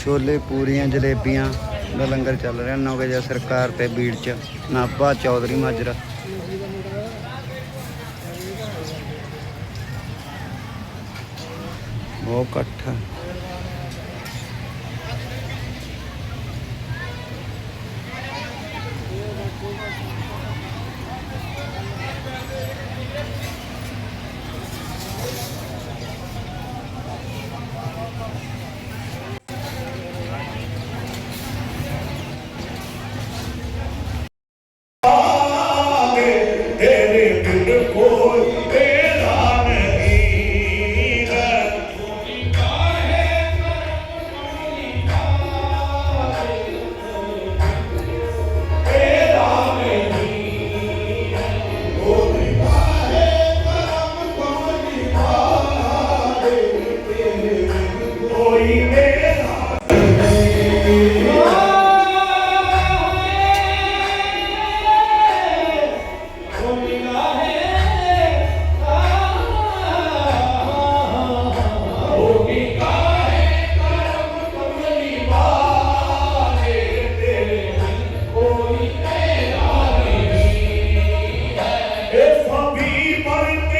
ਛੋਲੇ ਪੂਰੀਆਂ, ਜਲੇਬੀਆਂ ਦਾ ਲੰਗਰ ਚੱਲ ਰਿਹਾ। 9 ਵਜੇ ਸਰਕਾਰ ਤੇ ਬੀੜ ਚ। ਨਾਭਾ, ਚੌਧਰੀ, ਮਾਜਰਾ। ਬਹੁਤ ਇਕੱਠ If a people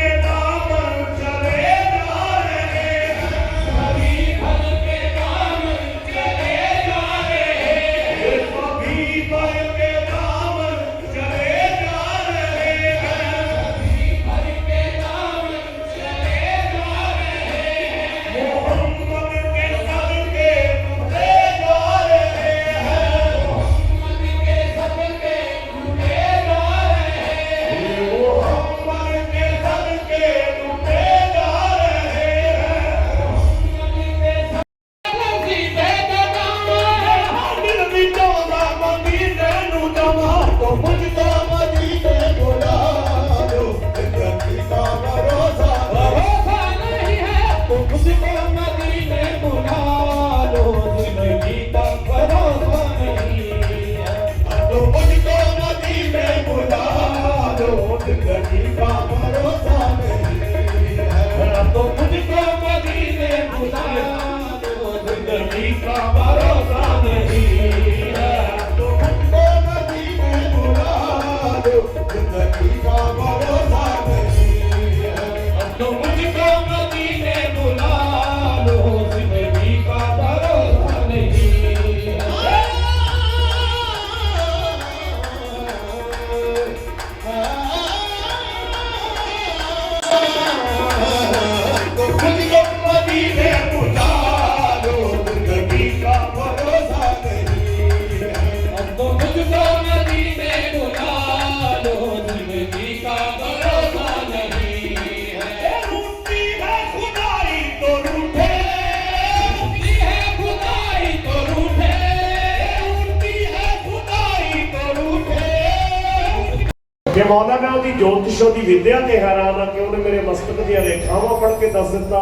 है तो मुझको मदीने बुला लो जिंदगी का भरोसा नहीं है तो मुझको मदीने बुला लो जिंदगी का भरोसा नहीं है तो मुझको मदीने बुला लो जिंदगी का भरोसा नहीं है तो मुझको मदीने बुला लो जिंदगी का ਉਹਦੀ ਜੋਤਿਸ਼ ਉਹਦੀ ਵਿਦਿਆ ਤੇ ਹੈਰਾਨ ਆ ਕਿ ਉਹਨੇ ਮੇਰੇ ਮਸਤਕ ਦੀਆਂ ਰੇਖਾਵਾਂ ਪੜ੍ਹ ਕੇ ਦੱਸ ਦਿੱਤਾ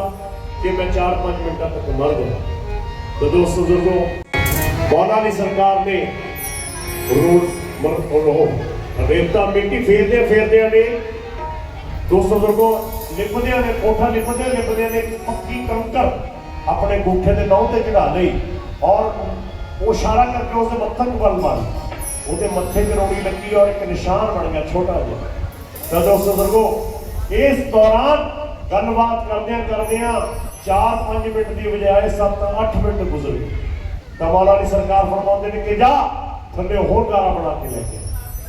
ਕਿ ਮੈਂ 4-5 ਮਿੰਟਾਂ ਤੱਕ ਮਰ ਗਿਆ। ਤਾਂ ਦੋਸਤੋ ਬਜ਼ੁਰਗੋ ਮੌਲਾ ਦੀ ਸਰਕਾਰ ਨੇ ਰੂਲ ਮਰ ਉਹ ਰੇਤਾ ਮਿੱਟੀ ਫੇਰਦੇ ਫੇਰਦੇ ਨੇ, ਦੋਸਤੋ ਬਜ਼ੁਰਗੋ ਲਿਪਦਿਆਂ ਨੇ, ਕੋਠਾ ਲਿਪਦੇ ਲਿਪਦਿਆਂ ਨੇ ਪੱਕੀ ਕੰਕਰ ਆਪਣੇ ਗੁੱਠੇ ਦੇ ਨੌ ਤੇ ਚੜਾ ਲਈ ਔਰ ਉਹ ਇਸ਼ਾਰਾ ਕਰਕੇ ਉਸਦੇ ਨੂੰ ਵੱਲ ਮਾਰੀ। ਉਹਦੇ ਮੱਥੇ ਤੇ ਰੋੜੀ ਲੱਗੀ ਔਰ ਇੱਕ ਨਿਸ਼ਾਨ ਬਣ ਗਿਆ, ਛੋਟਾ ਜਿਹਾ। ਤਾਂ ਦੋਸਤੋ ਇਸ ਦੌਰਾਨ ਗੱਲਬਾਤ ਕਰਦਿਆਂ ਕਰਦਿਆਂ 4-5 ਮਿੰਟ ਦੀ ਬਜਾਏ 7-8 ਮਿੰਟ ਗੁਜ਼ਰ। ਗਏ ਦੀ ਸਰਕਾਰ ਫਰਮਾਉਂਦੇ ਨੇ ਕਿ ਜਾ, ਥੱਲੇ ਹੋਰ ਗਾਰਾ ਬਣਾ ਕੇ ਲੈ ਕੇ ਆ।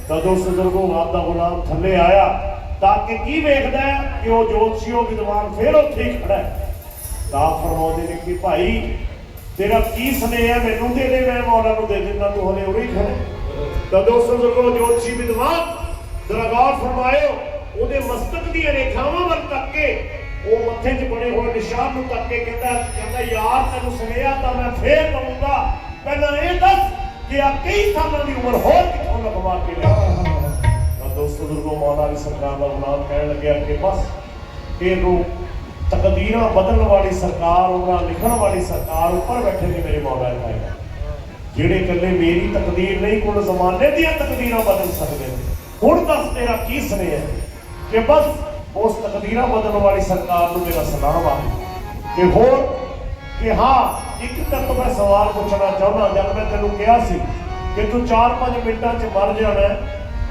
ਤਾਂ ਆਪ ਦਾ ਗੁਲਾਮ ਥੱਲੇ ਆਇਆ। ਤਾਂ ਕਿ ਕੀ ਵੇਖਦਾ ਕਿ ਉਹ ਜੋਤਸ਼ੀਓ ਵਿਦਵਾਨ ਫੇਰ ਉੱਥੇ ਹੀ ਖੜਾ ਹੈ। ਤਾਂ ਫਰਮਾਉਂਦੇ ਨੇ ਕਿ ਭਾਈ, ਤੇਰਾ ਕੀ ਸੁਨੇਹਾ ਮੈਨੂੰ ਦੇ ਦੇ, ਮੈਂ ਮੌਲਾ ਨੂੰ ਦੇ ਦਿੰਦਾ, ਤੂੰ ਹਲੇ ਉਰੇ ਹੀ ਖੜਾ ਹੈ। ਤਾਂ ਜੋਤਸ਼ੀ, ਵਿਦਵਾਨ ਜਰਾ ਫਰਮਾਇਓ, ਉਹਦੇ ਮਸਤਕ ਦੀਆਂ ਰੇਖਾਵਾਂ ਵੱਲ ਤੱਕ ਕੇ ਉਹ ਮੱਥੇ 'ਚ ਬਣੇ ਹੋਏ ਨਿਸ਼ਾਨ ਨੂੰ ਤੱਕ ਕੇ ਕਹਿੰਦਾ ਕਹਿੰਦਾ, ਯਾਰ, ਤੈਨੂੰ ਸੁਨੇਹਾ ਤਾਂ ਮੈਂ ਫੇਰ ਪਾਉਂਦਾ ਪਹਿਲਾਂ ਇਹ ਦੱਸ ਕਿ ਆ ਕਈ ਸਾਲਾਂ ਦੀ ਉਮਰ ਹੋਰ ਕਿੱਥੋਂ ਲਗਵਾ ਕੇ ਲਿਆ ਤਾਂ ਦੋਸਤੋ ਦੁਰਗੋ ਮੌਲਾ ਦੀ ਸਰਕਾਰ ਦਾ ਗੁਲਾਮ ਕਹਿਣ ਲੱਗਿਆ ਕਿ ਬਸ ਇਹ ਨੂੰ ਤਕਦੀਰਾਂ ਬਦਲਣ ਵਾਲੀ ਸਰਕਾਰ ਉਹਨਾਂ ਲਿਖਣ ਵਾਲੀ ਸਰਕਾਰ ਉੱਪਰ ਬੈਠੇ ਨੇ ਮੇਰੇ ਮੌਲਾ ਇਲਾਇਆ ਜਿਹੜੇ ਇਕੱਲੇ ਮੇਰੀ ਤਕਦੀਰ ਨਹੀਂ, ਕੁੱਲ ਜ਼ਮਾਨੇ ਦੀਆਂ ਤਕਦੀਰਾਂ ਬਦਲ ਸਕਦੇ ਹੁਣ ਦੱਸ ਤੇਰਾ ਕੀ ਸੁਨੇਹਾ ਹੈ? ਕਿ ਬਸ ਉਸ ਤਕਦੀਰਾਂ ਬਦਲਣ ਵਾਲੀ ਸਰਕਾਰ ਨੂੰ ਮੇਰਾ ਸਲਾਮ ਆ ਕਿ ਹੋਰ, ਕਿ ਹਾਂ, ਇੱਕ ਤੱਕ ਮੈਂ ਸਵਾਲ ਪੁੱਛਣਾ ਚਾਹੁੰਦਾ, ਜਦ ਮੈਂ ਤੈਨੂੰ ਕਿਹਾ ਸੀ ਕਿ ਤੂੰ 4-5 ਮਿੰਟਾਂ 'ਚ ਮਰ ਜਾਣਾ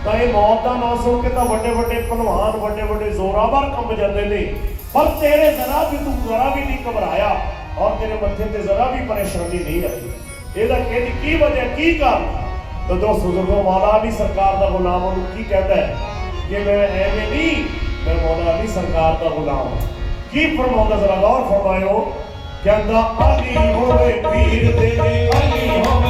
ਤਾਂ ਇਹ ਮੌਤ ਦਾ ਨਾਂ ਸੁਣ ਕੇ ਤਾਂ ਵੱਡੇ ਵੱਡੇ ਭਲਵਾਨ, ਵੱਡੇ ਵੱਡੇ ਜ਼ੋਰਾਵਰ ਕੰਬ ਜਾਂਦੇ ਨੇ। ਪਰ ਤੇਰੇ ਜ਼ਰਾ ਵੀ ਤੂੰ ਜ਼ਰਾ ਵੀ ਨਹੀਂ ਘਬਰਾਇਆ, ਔਰ ਤੇਰੇ ਮੱਥੇ ਤੇ ਜ਼ਰਾ ਵੀ ਪਰੇਸ਼ਾਨੀ ਨਹੀਂ ਆਈ। ਇਹਦਾ ਕਿਹਦੀ ਕੀ ਵਜ੍ਹਾ, ਕੀ ਕਾਰਨ? ਤਾਂ ਦੋਸਤ ਬਜ਼ੁਰਗੋ ਮੌਲਾ ਅਲੀ ਸਰਕਾਰ ਦਾ ਗੁਲਾਮ ਉਹਨੂੰ ਕੀ ਕਹਿੰਦਾ ਹੈ? ਕਿ ਮੈਂ ਐਵੇਂ ਨਹੀਂ, ਮੈਂ ਮੌਲਾ ਅਲੀ ਸਰਕਾਰ ਦਾ ਗੁਲਾਮ ਕੀ ਫਰਮਾਉਂਦਾ ਜ਼ਰਾ ਗੌਰ ਫਰਮਾਇਓ? ਕਹਿੰਦਾ, ਅਲੀ ਹੋਵੇ ਪੀਰ ਤੇਰੇ, ਅਲੀ ਹੋਵੇ